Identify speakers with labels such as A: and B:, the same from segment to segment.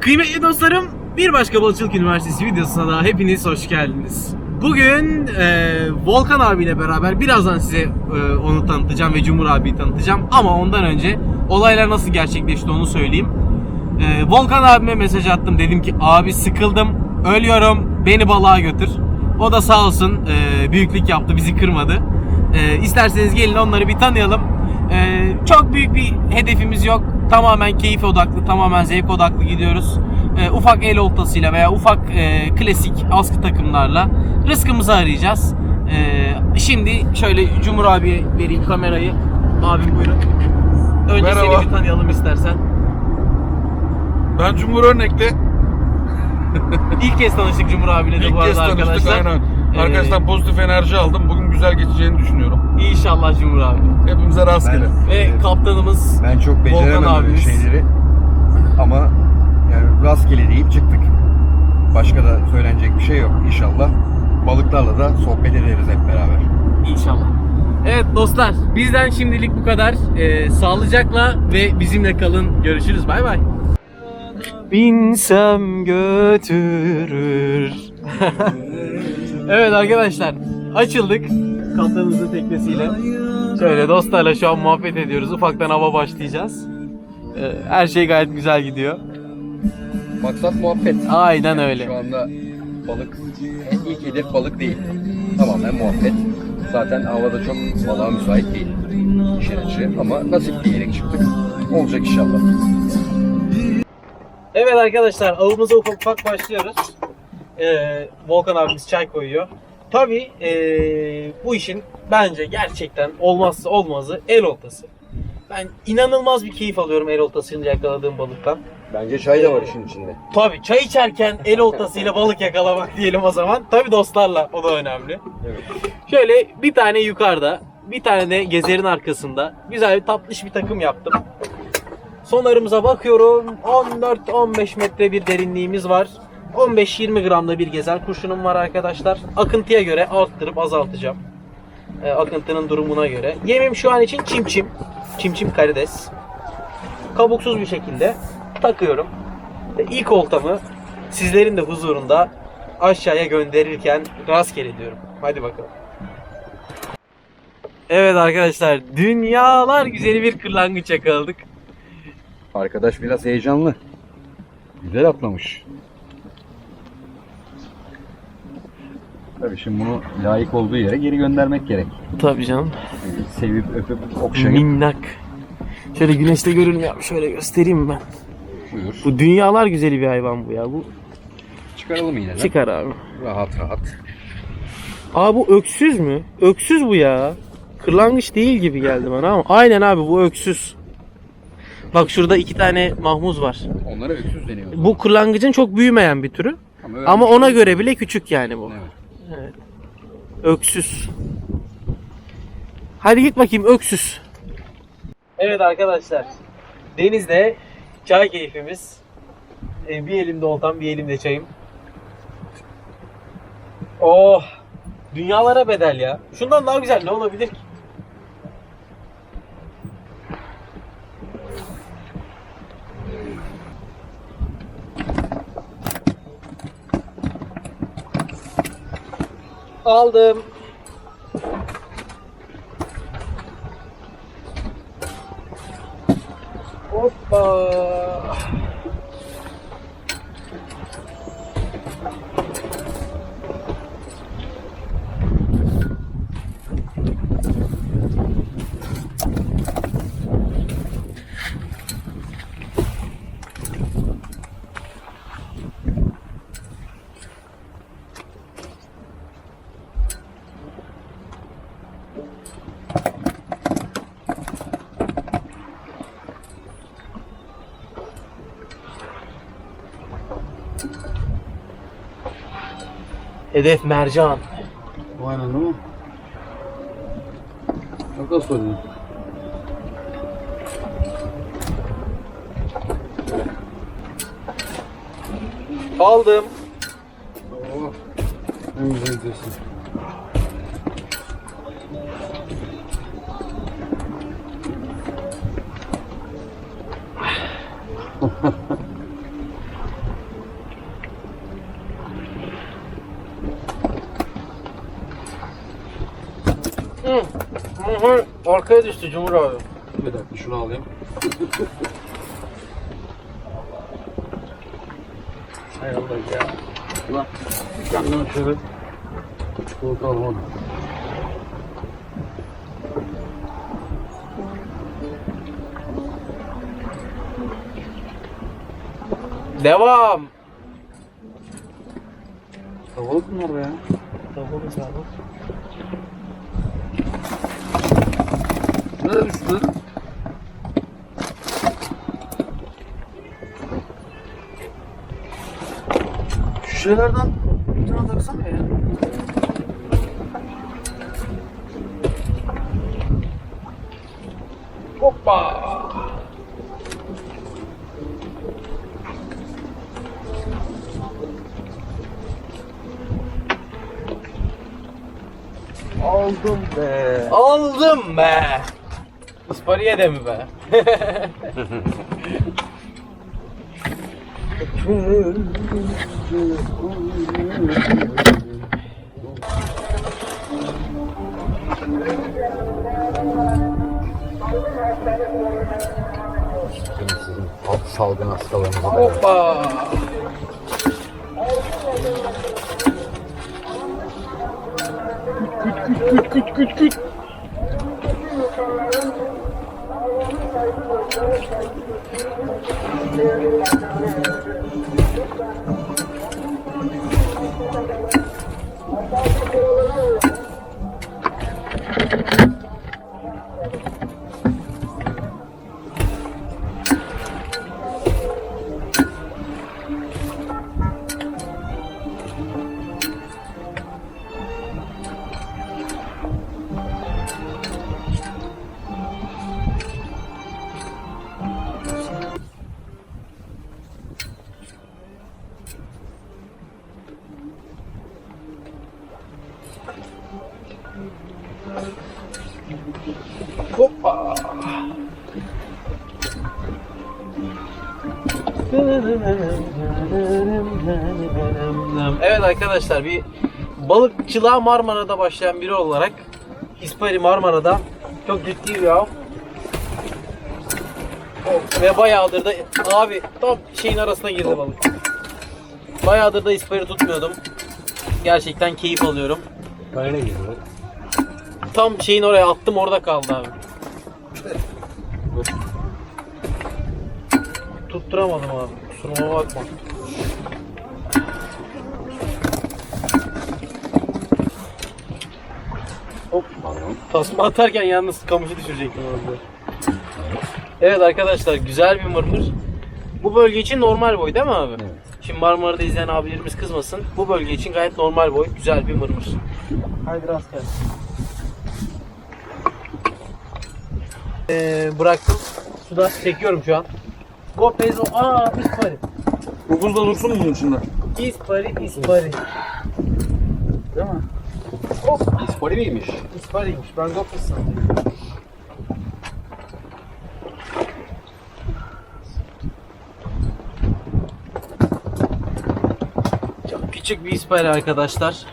A: Kıymetli dostlarım, bir başka Balıkçılık Üniversitesi videosuna da hepiniz hoş geldiniz. Bugün e, Volkan abiyle beraber birazdan size e, onu tanıtacağım ve Cumhur abiyi tanıtacağım. Ama ondan önce olaylar nasıl gerçekleşti onu söyleyeyim. E, Volkan abime mesaj attım. Dedim ki abi sıkıldım, ölüyorum, beni balığa götür. O da sağ olsun e, büyüklük yaptı, bizi kırmadı. E, isterseniz gelin onları bir tanıyalım. E, çok büyük bir hedefimiz yok. Tamamen keyif odaklı, tamamen zevk odaklı gidiyoruz. E, ufak el oltasıyla veya ufak e, klasik askı takımlarla rızkımızı arayacağız. E, şimdi şöyle Cumhur abiye vereyim kamerayı. Abim buyurun. Önce
B: Merhaba.
A: seni bir tanıyalım istersen.
B: Ben Cumhur Örnek'te
A: İlk kez tanıştık Cumhur abiyle de
B: ilk
A: bu
B: kez
A: arada
B: tanıştık
A: arkadaşlar.
B: aynen.
A: Ee,
B: Arkadaşlar pozitif enerji aldım. Bugün güzel geçeceğini düşünüyorum.
A: İnşallah Cumhur abi.
B: Hepimize rastgele.
C: Ben-
A: Ve kaptanımız
C: Ben çok beceremem
A: Volkan abimiz.
C: şeyleri. Ama yani rastgele deyip çıktık. Başka da söylenecek bir şey yok. İnşallah balıklarla da sohbet ederiz hep beraber.
A: İnşallah. Evet dostlar bizden şimdilik bu kadar. Ee, sağlıcakla ve bizimle kalın. Görüşürüz. Bay bay. Binsem götürür. evet arkadaşlar açıldık kaptanımızın teknesiyle. Şöyle dostlarla şu an muhabbet ediyoruz. Ufaktan hava başlayacağız. Ee, her şey gayet güzel gidiyor.
C: Maksat muhabbet.
A: Aynen öyle.
C: Şu anda balık, ilk hedef balık değil. Tamamen muhabbet. Zaten havada çok balığa müsait değil. İşin açığı ama nasip diyerek çıktık. Olacak inşallah.
A: Evet arkadaşlar avımıza ufak ufak başlıyoruz. Ee, Volkan abimiz çay koyuyor. Tabii ee, bu işin bence gerçekten olmazsa olmazı el oltası. Ben inanılmaz bir keyif alıyorum el oltasıyla yakaladığım balıktan.
C: Bence çay da var işin içinde.
A: Tabii çay içerken el oltasıyla balık yakalamak diyelim o zaman. Tabii dostlarla o da önemli.
C: Evet.
A: Şöyle bir tane yukarıda, bir tane de gezerin arkasında güzel bir tatlış bir takım yaptım. Sonarımıza bakıyorum. 14-15 metre bir derinliğimiz var. 15-20 gramda bir gezen kurşunum var arkadaşlar. Akıntıya göre arttırıp azaltacağım. Ee, akıntının durumuna göre. Yemim şu an için çimçim. Çimçim karides. Kabuksuz bir şekilde takıyorum. Ve ilk oltamı sizlerin de huzurunda aşağıya gönderirken rastgele diyorum. Hadi bakalım. Evet arkadaşlar dünyalar güzeli bir kırlangıç yakaladık.
C: Arkadaş biraz heyecanlı. Güzel atlamış. Tabii şimdi bunu layık olduğu yere geri göndermek gerek.
A: Tabii canım.
C: Sevip öpüp okşayıp
A: Minnak. Şöyle güneşte görünmüyor. Şöyle göstereyim ben.
C: buyur.
A: Bu dünyalar güzeli bir hayvan bu ya. Bu
C: Çıkaralım yine
A: çıkar abi.
C: Rahat rahat.
A: Aa bu öksüz mü? Öksüz bu ya. Kırlangıç değil gibi geldi bana ama. Aynen abi bu öksüz. Bak şurada iki tane mahmuz var.
C: Onlara öksüz deniyor.
A: Bu kırlangıcın çok büyümeyen bir türü. Ama
C: bir şey
A: ona göre bile küçük yani bu.
C: Evet.
A: Öksüz. Hadi git bakayım öksüz. Evet arkadaşlar. Denizde çay keyfimiz. Ee, bir elimde oltam, bir elimde çayım. Oh! Dünyalara bedel ya. Şundan daha güzel ne olabilir ki? Aldım. Hedef mercan.
C: Aynen değil mi? Çok da sorun.
A: Aldım.
C: Oh. En güzel diyorsun.
A: Hı, Arkaya düştü Cumhur abi.
B: Bir dakika şunu alayım.
A: Hay Allah ya.
B: Ulan kendime şöyle korkalım onu.
A: Devam.
B: Havalık bunlar be ya.
A: Tamam abi.
B: Nereye düştü? Şu şeylerden bir tane taksana ya. Hoppa! Aldım be.
A: Aldım be. İspariye de mi be?
C: Salgın hastalarımızı da.
A: Hoppa.
B: Küt küt küt. Thank you.
A: Hoppa. Evet arkadaşlar bir balıkçılığa Marmara'da başlayan biri olarak İspari Marmara'da çok ciddi bir av. Ve bayağıdır da abi tam şeyin arasına girdi balık. Bayağıdır da İspari tutmuyordum. Gerçekten keyif alıyorum.
C: Kayına girdi.
A: Tam şeyin oraya attım orada kaldı abi. Tutturamadım abi. Kusuruma bakma. Hop. Tasma atarken yalnız kamışı düşürecektim orada. Evet arkadaşlar güzel bir mırmır. Bu bölge için normal boy değil mi abi?
C: Evet.
A: Şimdi Marmara'da izleyen abilerimiz kızmasın. Bu bölge için gayet normal boy, güzel bir mırmır. Haydi rast gelsin. Ee, bıraktım. Suda çekiyorum şu an. Gopezo. Aa ispari.
B: Bu buzda dursun mu bunun içinde?
A: İspari, ispari.
B: Değil mi?
C: İspari miymiş?
A: İspariymiş. Ben Gopez sandım. Çok küçük bir ispari arkadaşlar.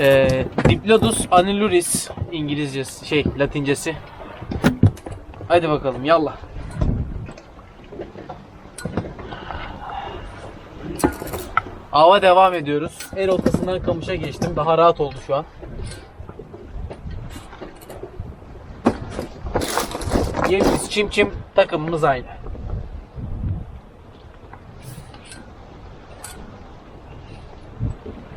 A: Ee, Diplodus annulis İngilizcesi, şey Latincesi. Hadi bakalım yallah. Ava devam ediyoruz. El ortasından kamışa geçtim. Daha rahat oldu şu an. Yemiz çim çim takımımız aynı.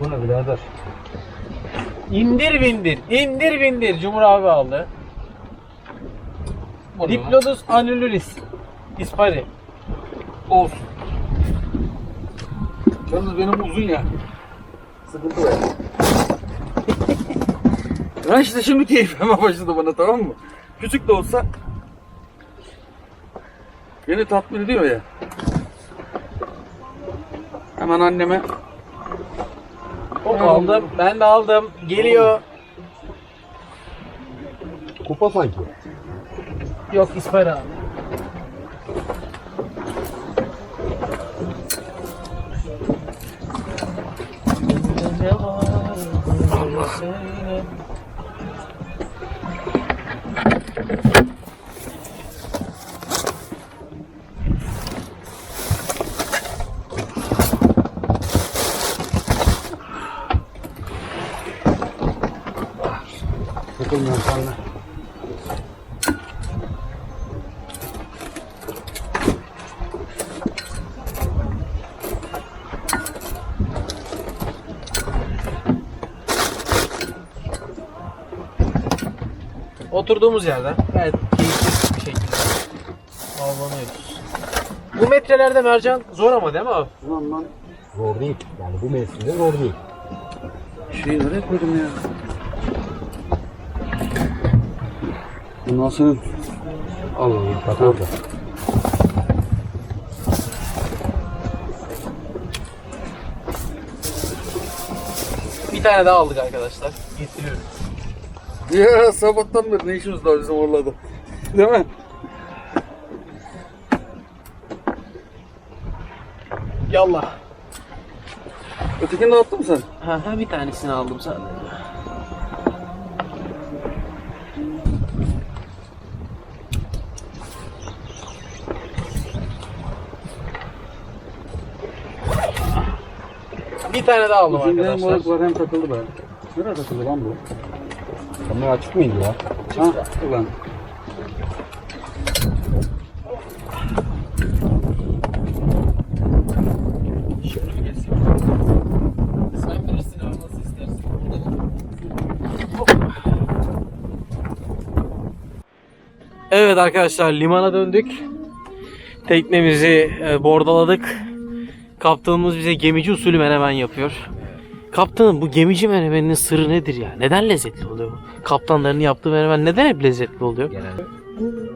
C: Bu ne birader?
A: İndir bindir, indir bindir. Cumhur abi aldı. Diplodus annulus. İspari.
B: Olsun. Yalnız benim uzun ya. Sıkıntı var. ben işte şimdi keyfime başladı bana tamam mı? Küçük de olsa beni tatmin ediyor ya. Hemen anneme
A: Hop aldım. Ben de aldım. Geliyor.
C: Kupa sanki.
A: Yok İsmail abi.
D: Bakın yanlarına.
A: Oturduğumuz yerden gayet keyifli bir şekilde avlanıyoruz. Bu metrelerde mercan zor ama değil mi abi?
D: Ulan lan
C: Zor değil. Yani bu mevsimde zor değil.
D: şeyi nereye koydum ya? Bundan sonra al al
C: Bak orada.
A: Bir tane daha aldık arkadaşlar. Getiriyorum.
D: Ya sabahtan beri ne işimiz var bizim orada? Değil mi?
A: Yallah.
D: Ötekini de attın mı sen?
A: Ha, ha, bir tanesini aldım sadece. Bir tane daha aldım
D: Bizim
A: arkadaşlar.
D: balık var hem takıldı be. Nereye takıldı lan bu?
C: Kamera açık mıydı ya?
D: Ha ulan.
A: Evet arkadaşlar limana döndük. Teknemizi e, bordaladık. Kaptanımız bize gemici usulü menemen yapıyor. Kaptanım bu gemici menemeninin sırrı nedir ya? Neden lezzetli oluyor? bu? Kaptanların yaptığı menemen neden hep lezzetli oluyor?
C: Genelde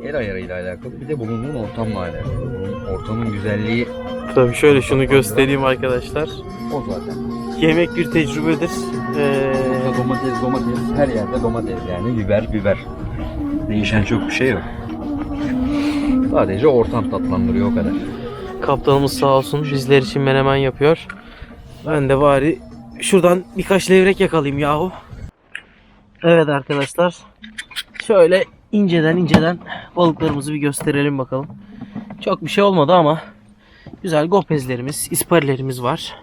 C: el ayarıyla alakalı. Bir de bulunduğun ortamla alakalı. Bunun ortamın güzelliği
A: Tabii şöyle şunu göstereyim arkadaşlar.
C: o zaten.
A: Yemek bir tecrübedir. Ee,
C: Burada domates domates her yerde domates yani biber biber. Değişen çok bir şey yok. Sadece ortam tatlandırıyor o kadar.
A: Kaptanımız sağ olsun bizler için menemen yapıyor. Ben de bari şuradan birkaç levrek yakalayayım yahu. Evet arkadaşlar. Şöyle inceden inceden balıklarımızı bir gösterelim bakalım. Çok bir şey olmadı ama güzel gopezlerimiz, isparilerimiz var.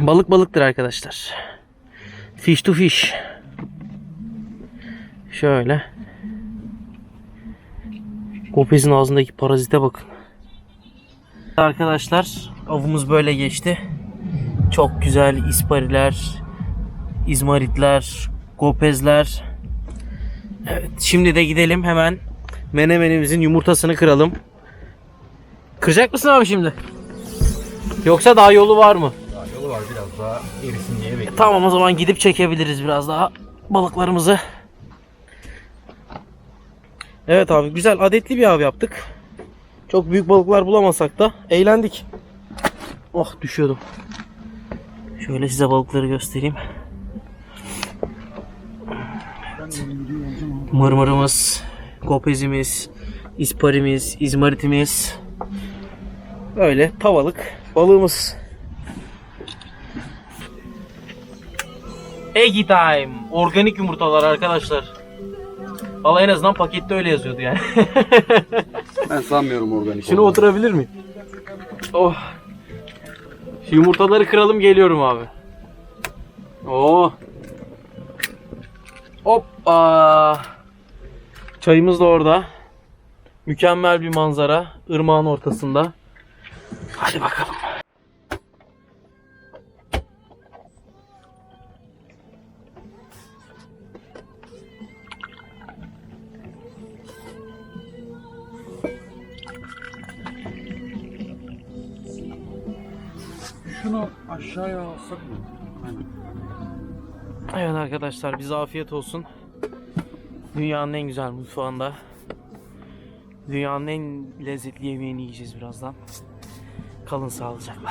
A: Balık balıktır arkadaşlar. Fish to fish. Şöyle. Gopez'in ağzındaki parazite bakın. Arkadaşlar avımız böyle geçti. Çok güzel ispariler, izmaritler, gopezler. Evet şimdi de gidelim hemen menemenimizin yumurtasını kıralım. Kıracak mısın abi şimdi? Yoksa daha yolu var mı?
C: Yolu var biraz daha erisin diye bekliyorum.
A: Tamam o zaman gidip çekebiliriz biraz daha balıklarımızı. Evet abi güzel adetli bir av yaptık. Çok büyük balıklar bulamasak da eğlendik. Oh düşüyordum. Şöyle size balıkları göstereyim. Mırmırımız, kopezimiz, isparimiz, izmaritimiz. Böyle tavalık balığımız. Eggy time. Organik yumurtalar arkadaşlar. Valla en azından pakette öyle yazıyordu yani.
D: Ben sanmıyorum organik
A: Şunu
D: olduğunu.
A: oturabilir miyim? Oh. Şu yumurtaları kıralım geliyorum abi. Oh. Hoppa. Çayımız da orada. Mükemmel bir manzara. Irmağın ortasında. Hadi bakalım.
D: Şunu aşağıya alsak mı? Aynen.
A: Evet arkadaşlar bize afiyet olsun. Dünyanın en güzel mutfağında. Dünyanın en lezzetli yemeğini yiyeceğiz birazdan. Kalın sağlıcakla.